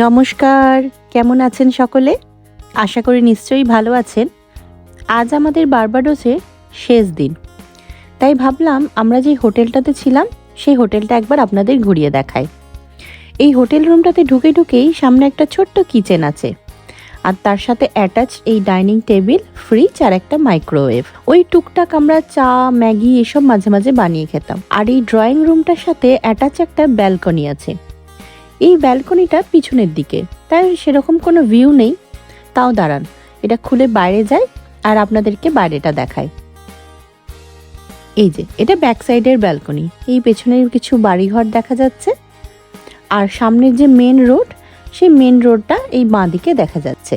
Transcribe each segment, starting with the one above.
নমস্কার, কেমন আছেন সকলে? আশা করি নিশ্চয়ই ভালো আছেন। আজ আমাদের বারবাডোসের শেষ দিন। তাই ভাবলাম আমরা যে হোটেলটাতে ছিলাম, সেই হোটেলটা একবার আপনাদের ঘুরিয়ে দেখাই। এই হোটেল রুমটাতে ঢুকে ঢুকেই সামনে একটা ছোট্ট কিচেন আছে। আর তার সাথে অ্যাটাচ এই ডাইনিং টেবিল, ফ্রিজ আর একটা মাইক্রোওয়েভ। ওই টুকটাক আমরা চা, ম্যাগি এসব মাঝে মাঝে বানিয়ে খেতাম। আর এই ড্রয়িং রুমটার সাথে অ্যাটাচ একটা ব্যালকনি আছে। এই ব্যালকনিটা পিছনের দিকে। তাই সেরকম কোনো ভিউ নেই। তাও দাঁড়ান, এটা খুলে বাইরে যায় আর আপনাদেরকে বাইরেটা দেখায় এই যে, এটা ব্যাক সাইডের ব্যালকনি। এই পেছনের কিছু বাড়িঘর দেখা যাচ্ছে। আর সামনের যে মেন রোড সেই মেন রোডটা এই বাঁ দিকে দেখা যাচ্ছে।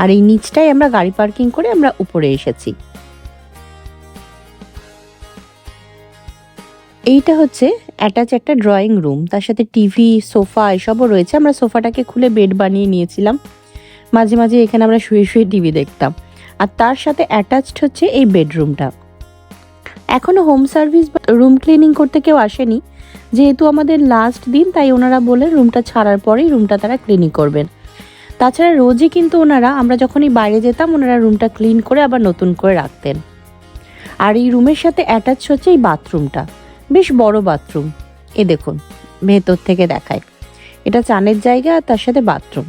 আর এই নিচটাই আমরা গাড়ি পার্কিং করে আমরা উপরে এসেছি। এইটা হচ্ছে অ্যাটাচ একটা ড্রয়িং রুম তার সাথে টিভি সোফা এসবও রয়েছে। আমরা সোফাটাকে খুলে বেড বানিয়ে নিয়েছিলাম। মাঝে মাঝে এখানে আমরা শুয়ে শুয়ে টিভি দেখতাম। আর তার সাথে অ্যাটাচড হচ্ছে এই বেডরুমটা এখনও হোম সার্ভিস রুম ক্লিনিং করতে কেউ আসেনি। যেহেতু আমাদের লাস্ট দিন, তাই ওনারা বলে রুমটা ছাড়ার পরেই রুমটা তারা ক্লিনিং করবেন। তাছাড়া রোজই কিন্তু ওনারা, আমরা যখনই বাইরে যেতাম, ওনারা রুমটা ক্লিন করে আবার নতুন করে রাখতেন। আর এই রুমের সাথে অ্যাটাচ হচ্ছে এই বাথরুমটা বেশ বড় বাথরুম। এ দেখুন, ভেতর থেকে দেখায়। এটা চানের জায়গা আর তার সাথে বাথরুম।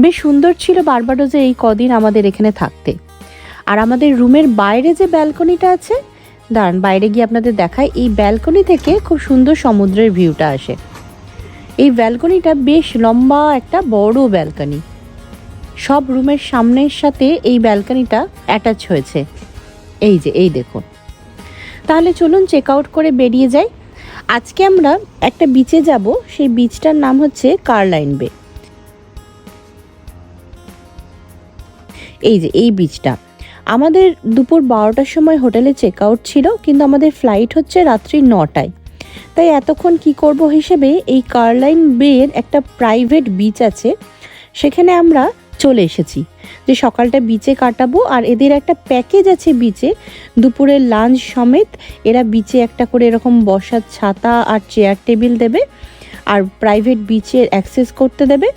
বেশ সুন্দর ছিল বারবাডোজে এই কদিন আমাদের এখানে থাকতে। আর আমাদের রুমের বাইরে যে ব্যালকনিটা আছে, দাঁড়ান, বাইরে গিয়ে আপনাদের দেখায় এই ব্যালকনি থেকে খুব সুন্দর সমুদ্রের ভিউটা আসে। এই ব্যালকনিটা বেশ লম্বা একটা বড় ব্যালকনি। সব রুমের সামনের সাথে এই ব্যালকনিটা অ্যাটাচ হয়েছে। এই যে, এই দেখুন। তাহলে চলুন চেক আউট করে বেরিয়ে যাই। আজকে আমরা একটা বিচে যাব, সেই বিচটার নাম হচ্ছে কার্লাইন বে এই যে, এই বিচটা আমাদের দুপুর বারোটার সময় হোটেলে চেক আউট ছিল, কিন্তু আমাদের ফ্লাইট হচ্ছে রাত্রি নটায়। তাই এতক্ষণ কি করব হিসেবে এই কার্লাইন বের একটা প্রাইভেট বিচ আছে, সেখানে আমরা চলে এসেছি। যে সকালটা বিচে কাটাবো আর এদের একটা প্যাকেজ আছে বিচে দুপুরের লাঞ্চ সমেত এরা বিচে একটা করে এরকম বসার ছাতা আর চেয়ার টেবিল দেবে আর প্রাইভেট বিচের অ্যাক্সেস করতে দেবে।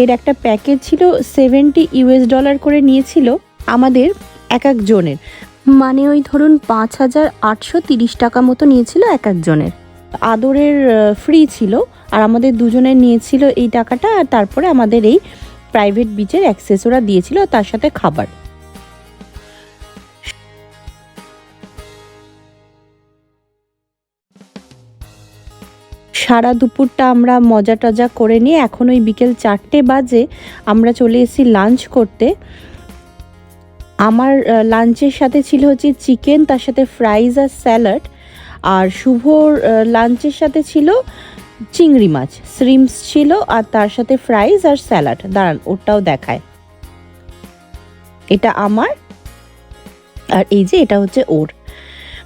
এর একটা প্যাকেজ ছিল সেভেন্টি ইউএস ডলার করে নিয়েছিল আমাদের এক একজনের। মানে ওই ধরুন পাঁচ হাজার আটশো তিরিশ টাকা মতো নিয়েছিল এক একজনের। আদরের ফ্রি ছিল আর আমাদের দুজনের নিয়েছিল এই টাকাটা আর তারপরে আমাদের এই প্রাইভেট বিচের অ্যাক্সেস ওরা দিয়েছিল তার সাথে খাবার। সারা দুপুরটা আমরা মজা টজা করে নিয়ে এখন ওই বিকেল চারটে বাজে আমরা চলে এসেছি লাঞ্চ করতে। আমার লাঞ্চের সাথে ছিল হচ্ছে চিকেন, তার সাথে ফ্রাইজ আর স্যালাড। আর শুভর লাঞ্চের সাথে ছিল চিংড়ি মাছ শ্রিমস ছিল আর তার সাথে ফ্রাইজ আর স্যালাড দাঁড়ান, ওটাও দেখায়। এটা আমার আর এই যে এটা হচ্ছে ওর।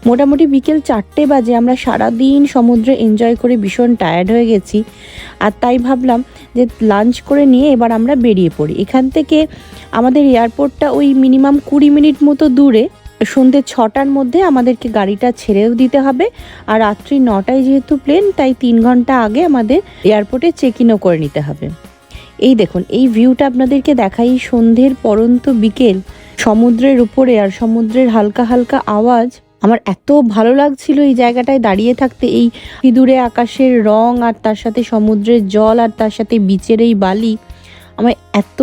মোটামুটি বিকেল চারটে বাজে, আমরা সারা দিন সমুদ্রে এনজয় করে ভীষণ টায়ার্ড হয়ে গেছি। আর তাই ভাবলাম যে লাঞ্চ করে নিয়ে এবার আমরা বেরিয়ে পড়ি। এখান থেকে আমাদের এয়ারপোর্টটা ওই মিনিমাম কুড়ি মিনিট মতো দূরে। সন্ধ্যে ছটার মধ্যে আমাদেরকে গাড়িটা ছেড়েও দিতে হবে। আর রাত্রি নটায় যেহেতু প্লেন তাই তিন ঘণ্টা আগে আমাদের এয়ারপোর্টে চেক ইনও করে নিতে হবে। এই দেখুন, এই ভিউটা আপনাদেরকে দেখাই সন্ধ্যের পরন্ত বিকেল। সমুদ্রের উপরে আর সমুদ্রের হালকা হালকা আওয়াজ। আমার এত ভালো লাগছিল এই জায়গাটায় দাঁড়িয়ে থাকতে, এই ইঁদুরে আকাশের রং আর তার সাথে সমুদ্রের জল আর তার সাথে বিচের এই বালি। আমার এত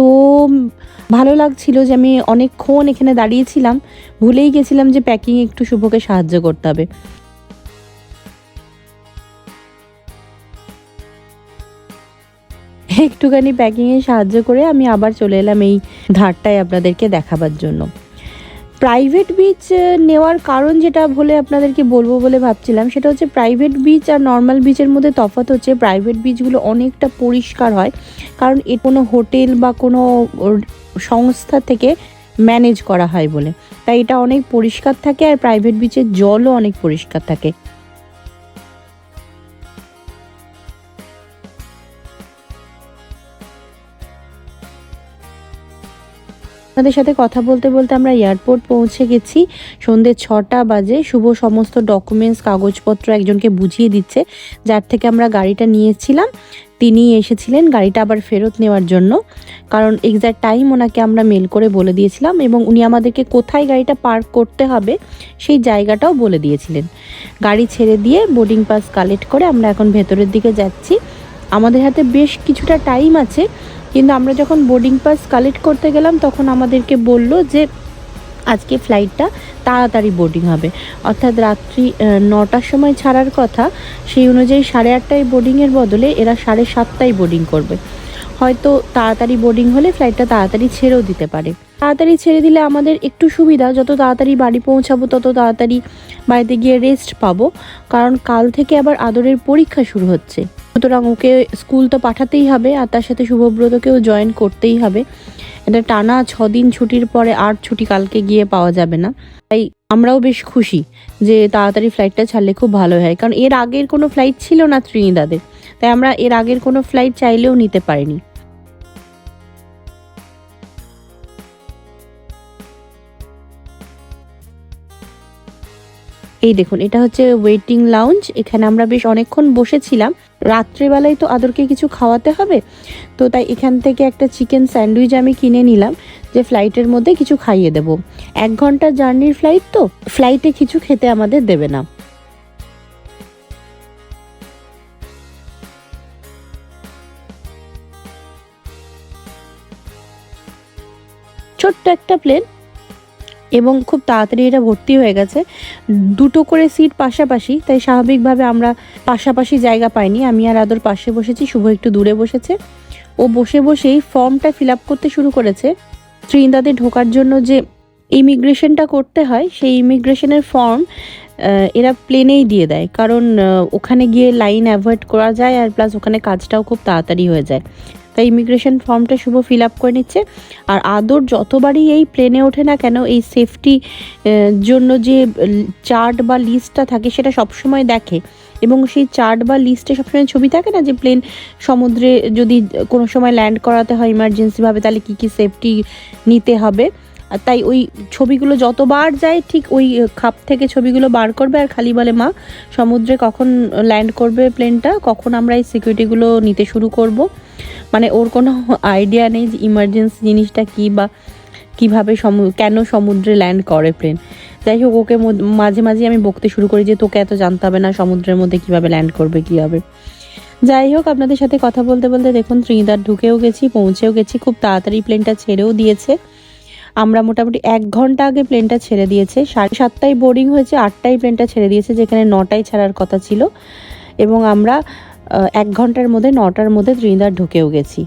ভালো লাগছিল যে আমি অনেকক্ষণ এখানে দাঁড়িয়েছিলাম, ভুলেই গেছিলাম যে প্যাকিং একটু শুভকে সাহায্য করতে হবে। একটুখানি প্যাকিংয়ে সাহায্য করে আমি আবার চলে এলাম এই ধারটায় আপনাদেরকে দেখাবার জন্য। প্রাইভেট বিচ নেওয়ার কারণ যেটা বলে আপনাদেরকে বলব বলে ভাবছিলাম, সেটা হচ্ছে প্রাইভেট বিচ আর নর্মাল বিচের মধ্যে তফাৎ হচ্ছে প্রাইভেট বিচগুলো অনেকটা পরিষ্কার হয়, কারণ এ কোনো হোটেল বা কোনো সংস্থা থেকে ম্যানেজ করা হয় বলে। তাই এটা অনেক পরিষ্কার থাকে আর প্রাইভেট বিচের জলও অনেক পরিষ্কার থাকে। আপনাদের সাথে কথা বলতে বলতে আমরা এয়ারপোর্ট পৌঁছে গেছি। সন্ধ্যে ছটা বাজে, শুভ সমস্ত ডকুমেন্টস কাগজপত্র একজনকে বুঝিয়ে দিচ্ছে, যার থেকে আমরা গাড়িটা নিয়েছিলাম। তিনি এসেছিলেন গাড়িটা আবার ফেরত নেওয়ার জন্য। কারণ এক্স্যাক্ট টাইম ওনাকে আমরা মেল করে বলে দিয়েছিলাম এবং উনি আমাদেরকে কোথায় গাড়িটা পার্ক করতে হবে, সেই জায়গাটাও বলে দিয়েছিলেন। গাড়ি ছেড়ে দিয়ে বোর্ডিং পাস কালেক্ট করে আমরা এখন ভেতরের দিকে যাচ্ছি। আমাদের হাতে বেশ কিছুটা টাইম আছে। কিন্তু আমরা যখন বোর্ডিং পাস কালেক্ট করতে গেলাম, তখন আমাদেরকে বলল যে, আজকে ফ্লাইটটা তাড়াতাড়ি বোর্ডিং হবে। অর্থাৎ রাত্রি নটার সময় ছাড়ার কথা, সেই অনুযায়ী সাড়ে আটটায় বোর্ডিংয়ের বদলে এরা সাড়ে সাতটায় বোর্ডিং করবে। হয়তো তাড়াতাড়ি বোর্ডিং হলে ফ্লাইটটা তাড়াতাড়ি ছেড়েও দিতে পারে। তাড়াতাড়ি ছেড়ে দিলে আমাদের একটু সুবিধা, যত তাড়াতাড়ি বাড়ি পৌঁছাবো, তত তাড়াতাড়ি বাড়িতে গিয়ে রেস্ট পাবো। কারণ কাল থেকে আবার আদরের পরীক্ষা শুরু হচ্ছে। সুতরাং ওকে স্কুল তো পাঠাতেই হবে আর তার সাথে শুভব্রতকেও জয়েন করতেই হবে। এটা টানা ছদিন ছুটির পরে আর ছুটি কালকে গিয়ে পাওয়া যাবে না। তাই আমরাও বেশ খুশি যে তাড়াতাড়ি ফ্লাইটটা ছাড়লে খুব ভালো হয়। কারণ এর আগের কোনো ফ্লাইট ছিল না ত্রিনিদাদের। তাই আমরা এর আগের কোনো ফ্লাইট চাইলেও নিতে পারিনি। এই দেখুন, এটা হচ্ছে ওয়েটিং লাউঞ্জ এখানে আমরা বেশ অনেকক্ষণ বসেছিলাম। রাত্রেবেলায় তো আদরকে কিছু খাওয়াতে হবে, তো তাই এখান থেকে একটা চিকেন স্যান্ডউইচ আমি কিনে নিলাম, যে ফ্লাইটের মধ্যে কিছু খাইয়ে দেব। এক ঘণ্টা জার্নির ফ্লাইট তো ফ্লাইটে কিছু খেতে আমাদের দেবে না। ছোট্ট একটা প্লেন এবং খুব তাড়াতাড়ি এটা ভর্তি হয়ে গেছে। দুটো করে সিট পাশাপাশি, তাই স্বাভাবিকভাবে আমরা পাশাপাশি জায়গা পাইনি। আমি আর আদর পাশে বসেছি, শুভ একটু দূরে বসেছে। ও বসে বসেই ফর্মটা ফিল আপ করতে শুরু করেছে। ত্রিনিদাদে ঢোকার জন্য যে ইমিগ্রেশনটা করতে হয়, সেই ইমিগ্রেশনের ফর্ম এরা প্লেনেই দিয়ে দেয়। কারণ ওখানে গিয়ে লাইন অ্যাভয়েড করা যায় আর প্লাস ওখানে কাজটাও খুব তাড়াতাড়ি হয়ে যায়। তাই ইমিগ্রেশন ফর্মটা শুভ ফিল আপ করে নিচ্ছে। আর আদর যতবারই এই প্লেনে ওঠে না কেন, এই সেফটি জন্য যে চার্ট বা লিস্টটা থাকে সেটা সবসময় দেখে। এবং সেই চার্ট বা লিস্টে সবসময় ছবি থাকে না যে প্লেন সমুদ্রে যদি কোনো সময় ল্যান্ড করাতে হয় ইমার্জেন্সিভাবে তাহলে কী কী সেফটি নিতে হবে? আর তাই ওই ছবিগুলো যতবার যায় ঠিক ওই খাপ থেকে ছবিগুলো বার করবে আর খালি বলে, মা, সমুদ্রে কখন ল্যান্ড করবে প্লেনটা কখন আমরা এই সিকিউরিটিগুলো নিতে শুরু করব? মানে ওর কোনো আইডিয়া নেই যে ইমার্জেন্সি জিনিসটা কী বা কীভাবে সমু, কেন সমুদ্রে ল্যান্ড করে প্লেন যাই হোক, ওকে মাঝে মাঝে আমি বকতে শুরু করি যে, তোকে এত জানতে হবে না সমুদ্রের মধ্যে কীভাবে ল্যান্ড করবে কীভাবে যাই হোক, আপনাদের সাথে কথা বলতে বলতে দেখুন, ত্রিনিদাদ ঢুকেও গেছি, পৌঁছেও গেছি, খুব তাড়াতাড়ি প্লেনটা ছেড়েও দিয়েছে। আমরা মোটামুটি এক ঘণ্টা আগে প্লেনটা ছেড়ে দিয়েছে। সাড়ে সাতটায় বোর্ডিং হয়েছে, আটটায় প্লেনটা ছেড়ে দিয়েছে, যেখানে নটায় ছাড়ার কথা ছিল। এবং আমরা এক ঘণ্টার মধ্যে, নটার মধ্যে ত্রিনিদাদ ঢুকেও গেছি।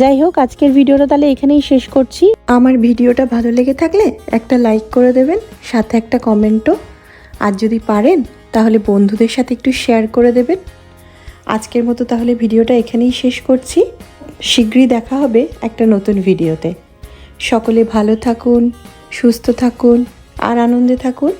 যাই হোক, আজকের ভিডিওটা তাহলে এখানেই শেষ করছি। আমার ভিডিওটা ভালো লেগে থাকলে একটা লাইক করে দেবেন, সাথে একটা কমেন্টও আর যদি পারেন, তাহলে বন্ধুদের সাথে একটু শেয়ার করে দেবেন। আজকের মতো তাহলে ভিডিওটা এখানেই শেষ করছি। শীঘ্রই দেখা হবে একটা নতুন ভিডিওতে। সকলে ভালো থাকুন সুস্থ থাকুন আর আনন্দে থাকুন।